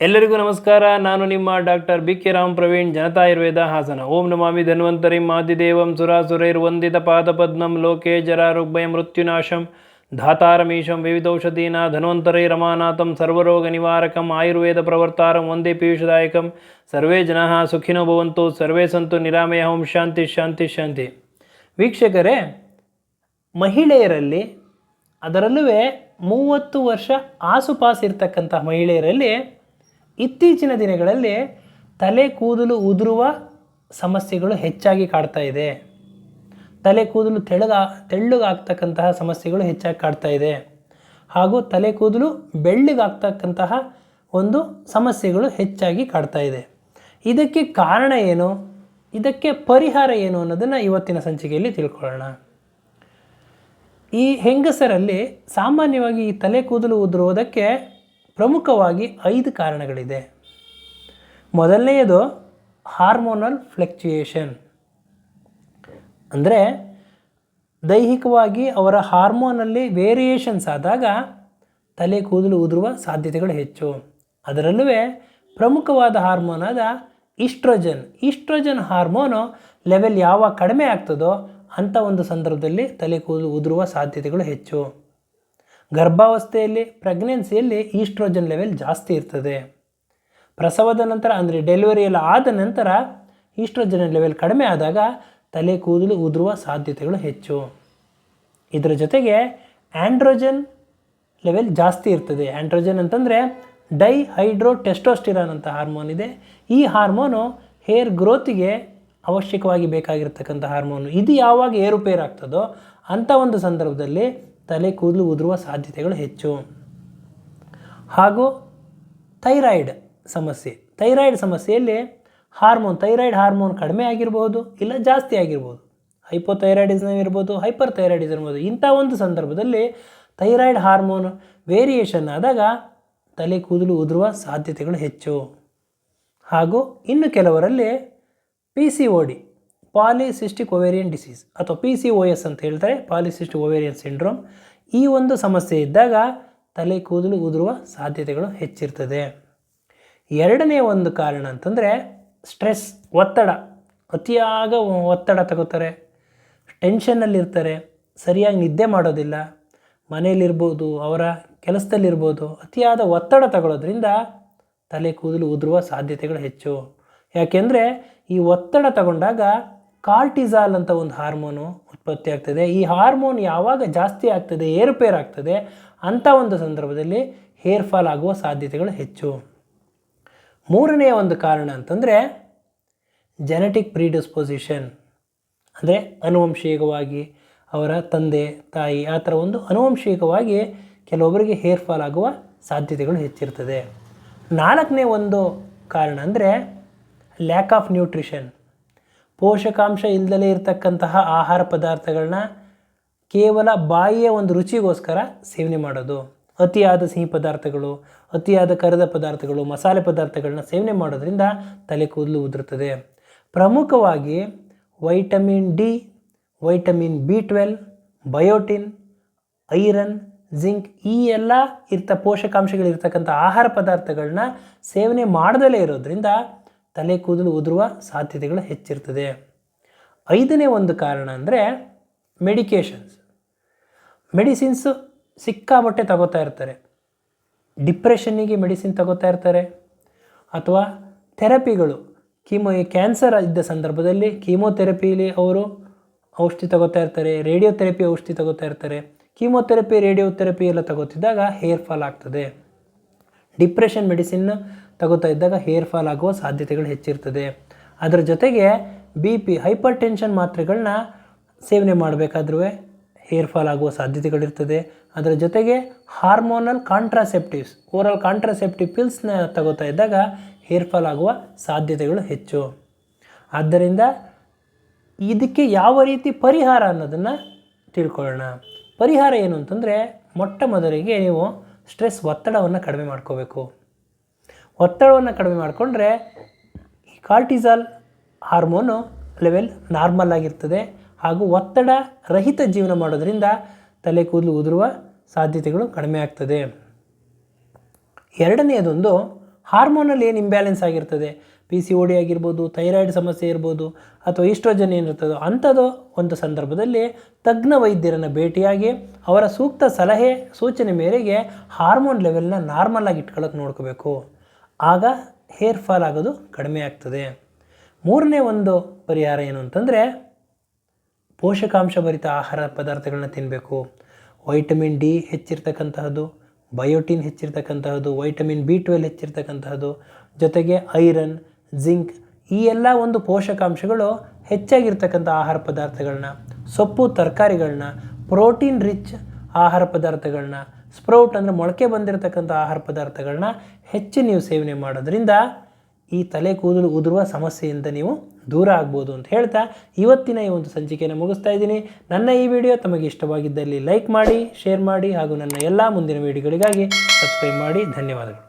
ಎಲ್ಲರಿಗೂ ನಮಸ್ಕಾರ. ನಾನು ನಿಮ್ಮ doctor B K Ram Praveen, Janata Ayurveda Hassan. ಓಂ ನಮಾಮಿ ಧನ್ವಂತರಿ ಮಾದಿದೇವಂ ಸುರಾಸುರೈರ್ವಂದಿತ ಪಾದಪದ್ಮಂ ಲೋಕೆ ಜರಾರುಗ್ಭಯ ಮೃತ್ಯುನಾಶಂ ಧಾತಾರಮೀಶಂ ವಿವಿಧೌಷಧೀನ ಧನ್ವಂತರೈ ರಮಾನಾಥಂ ಸರ್ವರೋಗ ನಿವಾರಕಂ ಆಯುರ್ವೇದ ಪ್ರವರ್ತಾರಂ ವಂದೇ ಪೀಯೂಷದಾಯಕಂ. ಸರ್ವೇ ಜನಃ ಸುಖಿನೋ ಭವಂತು, ಸರ್ವೇ ಸಂತು ನಿರಾಮಯ ಓಂ ಶಾಂತಿ ಶಾಂತಿ ಶಾಂತಿ. ವೀಕ್ಷಕರೇ, ಮಹಿಳೆಯರಲ್ಲಿ ಅದರಲ್ಲೂ ಮೂವತ್ತು ವರ್ಷ ಆಸುಪಾಸಿರ್ತಕ್ಕಂಥ ಮಹಿಳೆಯರಲ್ಲಿ ಇತ್ತೀಚಿನ ದಿನಗಳಲ್ಲಿ ತಲೆ ಕೂದಲು ಉದುರುವ ಸಮಸ್ಯೆಗಳು ಹೆಚ್ಚಾಗಿ ಕಾಡ್ತಾ ಇದೆ. ತಲೆ ಕೂದಲು ತೆಳಗ, ತೆಳ್ಳಗಾಗ್ತಕ್ಕಂತಹ ಸಮಸ್ಯೆಗಳು ಹೆಚ್ಚಾಗಿ ಕಾಡ್ತಾ ಇದೆ. ಹಾಗೂ ತಲೆ ಕೂದಲು ಬೆಳ್ಳಗಾಗ್ತಕ್ಕಂತಹ ಒಂದು ಸಮಸ್ಯೆಗಳು ಹೆಚ್ಚಾಗಿ ಕಾಡ್ತಾ ಇದೆ. ಇದಕ್ಕೆ ಕಾರಣ ಏನು? ಇದಕ್ಕೆ ಪರಿಹಾರ ಏನು ಅನ್ನೋದನ್ನು ಇವತ್ತಿನ ಸಂಚಿಕೆಯಲ್ಲಿ ತಿಳ್ಕೊಳ್ಳೋಣ. ಈ ಹೆಂಗಸರಲ್ಲಿ ಸಾಮಾನ್ಯವಾಗಿ ಈ ತಲೆ ಕೂದಲು ಉದುರುವುದಕ್ಕೆ ಪ್ರಮುಖವಾಗಿ ಐದು ಕಾರಣಗಳಿದೆ. ಮೊದಲನೆಯದು ಹಾರ್ಮೋನಲ್ ಫ್ಲೆಕ್ಚುಯೇಷನ್. ಅಂದರೆ ದೈಹಿಕವಾಗಿ ಅವರ ಹಾರ್ಮೋನಲ್ಲಿ ವೇರಿಯೇಷನ್ಸ್ ಆದಾಗ ತಲೆ ಕೂದಲು ಉದುರುವ ಸಾಧ್ಯತೆಗಳು ಹೆಚ್ಚು. ಅದರಲ್ಲೂ ಪ್ರಮುಖವಾದ ಹಾರ್ಮೋನ್ ಆದ ಈಸ್ಟ್ರೋಜನ್ ಈಸ್ಟ್ರೋಜನ್ ಹಾರ್ಮೋನು ಲೆವೆಲ್ ಯಾವಾಗ ಕಡಿಮೆ ಆಗ್ತದೋ ಅಂಥ ಒಂದು ಸಂದರ್ಭದಲ್ಲಿ ತಲೆ ಕೂದಲು ಉದುರುವ ಸಾಧ್ಯತೆಗಳು ಹೆಚ್ಚು. ಗರ್ಭಾವಸ್ಥೆಯಲ್ಲಿ ಪ್ರೆಗ್ನೆನ್ಸಿಯಲ್ಲಿ ಈಸ್ಟ್ರೋಜನ್ ಲೆವೆಲ್ ಜಾಸ್ತಿ ಇರ್ತದೆ. ಪ್ರಸವದ ನಂತರ, ಅಂದರೆ ಡೆಲಿವರಿ ಎಲ್ಲ ಆದ ನಂತರ ಈಸ್ಟ್ರೋಜನ್ ಲೆವೆಲ್ ಕಡಿಮೆ ಆದಾಗ ತಲೆ ಕೂದಲು ಉದುರುವ ಸಾಧ್ಯತೆಗಳು ಹೆಚ್ಚು. ಇದರ ಜೊತೆಗೆ ಆ್ಯಂಡ್ರೋಜನ್ ಲೆವೆಲ್ ಜಾಸ್ತಿ ಇರ್ತದೆ. ಆ್ಯಂಡ್ರೋಜನ್ ಅಂತಂದರೆ ಡೈ ಹೈಡ್ರೋ ಟೆಸ್ಟೋಸ್ಟಿರಾನ್ ಅಂತ ಹಾರ್ಮೋನ್ ಇದೆ. ಈ ಹಾರ್ಮೋನು ಹೇರ್ ಗ್ರೋತಿಗೆ ಅವಶ್ಯಕವಾಗಿ ಬೇಕಾಗಿರ್ತಕ್ಕಂಥ ಹಾರ್ಮೋನು ಇದು ಯಾವಾಗ ಏರುಪೇರಾಗ್ತದೋ ಅಂಥ ಒಂದು ಸಂದರ್ಭದಲ್ಲಿ ತಲೆ ಕೂದಲು ಉದುರುವ ಸಾಧ್ಯತೆಗಳು ಹೆಚ್ಚು. ಹಾಗೂ ಥೈರಾಯ್ಡ್ ಸಮಸ್ಯೆ. ಥೈರಾಯ್ಡ್ ಸಮಸ್ಯೆಯಲ್ಲಿ ಹಾರ್ಮೋನ್, ಥೈರಾಯ್ಡ್ ಹಾರ್ಮೋನ್ ಕಡಿಮೆ ಆಗಿರ್ಬೋದು, ಇಲ್ಲ ಜಾಸ್ತಿ ಆಗಿರ್ಬೋದು. ಹೈಪೋಥೈರಾಯ್ಡಿಸಮ್ ಇರ್ಬೋದು ಹೈಪರ್ ಥೈರಾಯ್ಡಿಸಮ್ ಇರ್ಬೋದು ಇಂಥ ಒಂದು ಸಂದರ್ಭದಲ್ಲಿ ಥೈರಾಯ್ಡ್ ಹಾರ್ಮೋನ್ ವೇರಿಯೇಷನ್ ಆದಾಗ ತಲೆ ಕೂದಲು ಉದುರುವ ಸಾಧ್ಯತೆಗಳು ಹೆಚ್ಚು. ಹಾಗೂ ಇನ್ನು ಕೆಲವರಲ್ಲಿ P C O D polycystic ovarian disease ಅಥವಾ ಪಿ ಸಿ ಓ ಎಸ್ ಅಂತ ಹೇಳ್ತಾರೆ, ಪಾಲಿಸಿಸ್ಟಿಕ್ ಒವೇರಿಯನ್ ಸಿಂಡ್ರೋಮ್. ಈ ಒಂದು ಸಮಸ್ಯೆ ಇದ್ದಾಗ ತಲೆ ಕೂದಲು ಉದುರುವ ಸಾಧ್ಯತೆಗಳು ಹೆಚ್ಚಿರ್ತದೆ. ಎರಡನೇ ಒಂದು ಕಾರಣ ಅಂತಂದರೆ ಸ್ಟ್ರೆಸ್, ಒತ್ತಡ. ಅತಿಯಾಗ ಒತ್ತಡ ತಗೋತಾರೆ, ಟೆನ್ಷನ್ನಲ್ಲಿರ್ತಾರೆ, ಸರಿಯಾಗಿ ನಿದ್ದೆ ಮಾಡೋದಿಲ್ಲ, ಮನೆಯಲ್ಲಿರ್ಬೋದು, ಅವರ ಕೆಲಸದಲ್ಲಿರ್ಬೋದು, ಅತಿಯಾದ ಒತ್ತಡ ತಗೊಳ್ಳೋದ್ರಿಂದ ತಲೆ ಕೂದಲು ಉದುರುವ ಸಾಧ್ಯತೆಗಳು ಹೆಚ್ಚು. ಯಾಕೆಂದರೆ ಈ ಒತ್ತಡ ತಗೊಂಡಾಗ ಕಾರ್ಟಿಸಾಲ್ ಅಂತ ಒಂದು ಹಾರ್ಮೋನು ಉತ್ಪತ್ತಿ ಆಗ್ತದೆ. ಈ ಹಾರ್ಮೋನ್ ಯಾವಾಗ ಜಾಸ್ತಿ ಆಗ್ತದೆ, ಏರುಪೇರು ಆಗ್ತದೆ ಅಂಥ ಒಂದು ಸಂದರ್ಭದಲ್ಲಿ ಹೇರ್ ಫಾಲ್ ಆಗುವ ಸಾಧ್ಯತೆಗಳು ಹೆಚ್ಚು. ಮೂರನೆಯ ಒಂದು ಕಾರಣ ಅಂತಂದರೆ ಜೆನೆಟಿಕ್ ಪ್ರೀಡಿಸ್ಪೊಸಿಷನ್ ಅಂದರೆ ಅನುವಂಶಿಕವಾಗಿ ಅವರ ತಂದೆ, ತಾಯಿ, ಆ ಥರ ಒಂದು ಅನುವಂಶಿಕವಾಗಿ ಕೆಲವೊಬ್ಬರಿಗೆ ಹೇರ್ ಫಾಲ್ ಆಗುವ ಸಾಧ್ಯತೆಗಳು ಹೆಚ್ಚಿರ್ತದೆ. ನಾಲ್ಕನೇ ಒಂದು ಕಾರಣ ಅಂದರೆ ಲ್ಯಾಕ್ ಆಫ್ ನ್ಯೂಟ್ರಿಷನ್ ಪೋಷಕಾಂಶ ಇಲ್ಲದಲೇ ಇರತಕ್ಕಂತಹ ಆಹಾರ ಪದಾರ್ಥಗಳನ್ನ ಕೇವಲ ಬಾಯಿಯ ಒಂದು ರುಚಿಗೋಸ್ಕರ ಸೇವನೆ ಮಾಡೋದು. ಅತಿಯಾದ ಸಿಹಿ ಪದಾರ್ಥಗಳು, ಅತಿಯಾದ ಕರಿದ ಪದಾರ್ಥಗಳು, ಮಸಾಲೆ ಪದಾರ್ಥಗಳನ್ನ ಸೇವನೆ ಮಾಡೋದ್ರಿಂದ ತಲೆ ಕೂದಲು ಉದುರುತ್ತದೆ ಪ್ರಮುಖವಾಗಿ vitamin D, vitamin B twelve, biotin, iron, zinc ಈ ಎಲ್ಲ ಇರ್ತ ಪೋಷಕಾಂಶಗಳಿರ್ತಕ್ಕಂಥ ಆಹಾರ ಪದಾರ್ಥಗಳನ್ನ ಸೇವನೆ ಮಾಡದಲೇ ಇರೋದ್ರಿಂದ ತಲೆ ಕೂದಲು ಉದುರುವ ಸಾಧ್ಯತೆಗಳು ಹೆಚ್ಚಿರ್ತದೆ. ಐದನೇ ಒಂದು ಕಾರಣ ಅಂದರೆ ಮೆಡಿಕೇಷನ್ಸ್ ಮೆಡಿಸಿನ್ಸು ಸಿಕ್ಕಾಬಟ್ಟೆ ತಗೋತಾ ಇರ್ತಾರೆ. ಡಿಪ್ರೆಷನ್ನಿಗೆ ಮೆಡಿಸಿನ್ ತಗೋತಾ ಇರ್ತಾರೆ. ಅಥವಾ ಥೆರಪಿಗಳು ಕೀಮೋ ಕ್ಯಾನ್ಸರ್ ಇದ್ದ ಸಂದರ್ಭದಲ್ಲಿ ಕೀಮೋಥೆರಪಿಲಿ ಅವರು ಔಷಧಿ ತಗೋತಾ ಇರ್ತಾರೆ ರೇಡಿಯೋಥೆರಪಿ ಔಷಧಿ ತಗೋತಾ ಇರ್ತಾರೆ. ಕೀಮೋಥೆರಪಿ ರೇಡಿಯೋಥೆರಪಿ ಎಲ್ಲ ತಗೋತಿದ್ದಾಗ ಹೇರ್ ಫಾಲ್ ಆಗ್ತದೆ. ಡಿಪ್ರೆಷನ್ ಮೆಡಿಸಿನ್ ತಗೋತಾ ಇದ್ದಾಗ ಹೇರ್ ಫಾಲ್ ಆಗುವ ಸಾಧ್ಯತೆಗಳು ಹೆಚ್ಚಿರ್ತದೆ. ಅದರ ಜೊತೆಗೆ ಬಿ ಪಿ ಹೈಪರ್ ಟೆನ್ಷನ್ ಮಾತ್ರೆಗಳನ್ನ ಸೇವನೆ ಮಾಡಬೇಕಾದ್ರೂ ಹೇರ್ ಫಾಲ್ ಆಗುವ ಸಾಧ್ಯತೆಗಳಿರ್ತದೆ. ಅದರ ಜೊತೆಗೆ ಹಾರ್ಮೋನಲ್ ಕಾಂಟ್ರಾಸೆಪ್ಟಿವ್ಸ್ ಓರಲ್ ಕಾಂಟ್ರಾಸೆಪ್ಟಿವ್ ಪಿಲ್ಸ್ನ ತಗೋತಾ ಇದ್ದಾಗ ಹೇರ್ ಫಾಲ್ ಆಗುವ ಸಾಧ್ಯತೆಗಳು ಹೆಚ್ಚು. ಆದ್ದರಿಂದ ಇದಕ್ಕೆ ಯಾವ ರೀತಿ ಪರಿಹಾರ ಅನ್ನೋದನ್ನು ತಿಳ್ಕೊಳ್ಳೋಣ. ಪರಿಹಾರ ಏನು ಅಂತಂದರೆ ಮೊಟ್ಟ ಮೊದಲಿಗೆ ನೀವು ಸ್ಟ್ರೆಸ್ ಒತ್ತಡವನ್ನು ಕಡಿಮೆ ಮಾಡ್ಕೋಬೇಕು. ಒತ್ತಡವನ್ನು ಕಡಿಮೆ ಮಾಡಿಕೊಂಡ್ರೆ ಈ ಕಾರ್ಟಿಸಾಲ್ ಹಾರ್ಮೋನು ಲೆವೆಲ್ ನಾರ್ಮಲ್ ಆಗಿರ್ತದೆ ಹಾಗೂ ಒತ್ತಡ ರಹಿತ ಜೀವನ ಮಾಡೋದರಿಂದ ತಲೆ ಕೂದಲು ಉದುರುವ ಸಾಧ್ಯತೆಗಳು ಕಡಿಮೆ ಆಗ್ತದೆ. ಎರಡನೆಯದೊಂದು ಹಾರ್ಮೋನಲ್ಲಿ ಏನು ಇಂಬ್ಯಾಲೆನ್ಸ್ ಆಗಿರ್ತದೆ? ಪಿ ಸಿ ಡಿ ಆಗಿರ್ಬೋದು ಥೈರಾಯ್ಡ್ ಸಮಸ್ಯೆ ಇರ್ಬೋದು ಅಥವಾ ಈಸ್ಟ್ರೋಜನ್ ಏನಿರ್ತದೋ ಅಂಥದ್ದು ಒಂದು ಸಂದರ್ಭದಲ್ಲಿ ತಜ್ಞ ವೈದ್ಯರನ್ನು ಭೇಟಿಯಾಗಿ ಅವರ ಸೂಕ್ತ ಸಲಹೆ ಸೂಚನೆ ಮೇರೆಗೆ ಹಾರ್ಮೋನ್ ಲೆವೆಲ್ನ ನಾರ್ಮಲ್ ಆಗಿ ಇಟ್ಕೊಳ್ಳೋಕೆ ನೋಡ್ಕೋಬೇಕು. ಆಗ ಹೇರ್ ಫಾಲ್ ಆಗೋದು ಕಡಿಮೆ ಆಗ್ತದೆ. ಮೂರನೇ ಒಂದು ಪರಿಹಾರ ಏನು ಅಂತಂದರೆ ಪೋಷಕಾಂಶಭರಿತ ಆಹಾರ ಪದಾರ್ಥಗಳನ್ನ ತಿನ್ನಬೇಕು ವೈಟಮಿನ್ ಡಿ ಹೆಚ್ಚಿರ್ತಕ್ಕಂತಹದ್ದು ಬಯೋಟಿನ್ ಹೆಚ್ಚಿರ್ತಕ್ಕಂತಹದ್ದು ವೈಟಮಿನ್ ಬಿ ಟ್ವೆಲ್ ಹೆಚ್ಚಿರ್ತಕ್ಕಂತಹದ್ದು, ಜೊತೆಗೆ ಐರನ್ ಜಿಂಕ್ ಈ ಎಲ್ಲ ಒಂದು ಪೋಷಕಾಂಶಗಳು ಹೆಚ್ಚಾಗಿರ್ತಕ್ಕಂಥ ಆಹಾರ ಪದಾರ್ಥಗಳನ್ನ, ಸೊಪ್ಪು, ತರಕಾರಿಗಳನ್ನ ಪ್ರೋಟೀನ್ ರಿಚ್ ಆಹಾರ ಪದಾರ್ಥಗಳನ್ನ ಸ್ಪ್ರೌಟ್ ಅಂದರೆ ಮೊಳಕೆ ಬಂದಿರತಕ್ಕಂಥ ಆಹಾರ ಪದಾರ್ಥಗಳನ್ನ ಹೆಚ್ಚು ನೀವು ಸೇವನೆ ಮಾಡೋದ್ರಿಂದ ಈ ತಲೆ ಕೂದಲು ಉದುರುವ ಸಮಸ್ಯೆಯಿಂದ ನೀವು ದೂರ ಆಗ್ಬೋದು ಅಂತ ಹೇಳ್ತಾ ಇವತ್ತಿನ ಈ ಒಂದು ಸಂಚಿಕೆಯನ್ನು ಮುಗಿಸ್ತಾ ಇದ್ದೀನಿ. ನನ್ನ ಈ ವಿಡಿಯೋ ತಮಗೆ ಇಷ್ಟವಾಗಿದ್ದಲ್ಲಿ ಲೈಕ್ ಮಾಡಿ ಶೇರ್ ಮಾಡಿ ಹಾಗೂ ನನ್ನ ಎಲ್ಲ ಮುಂದಿನ ವಿಡಿಯೋಗಳಿಗಾಗಿ ಸಬ್ಸ್ಕ್ರೈಬ್ ಮಾಡಿ. ಧನ್ಯವಾದಗಳು.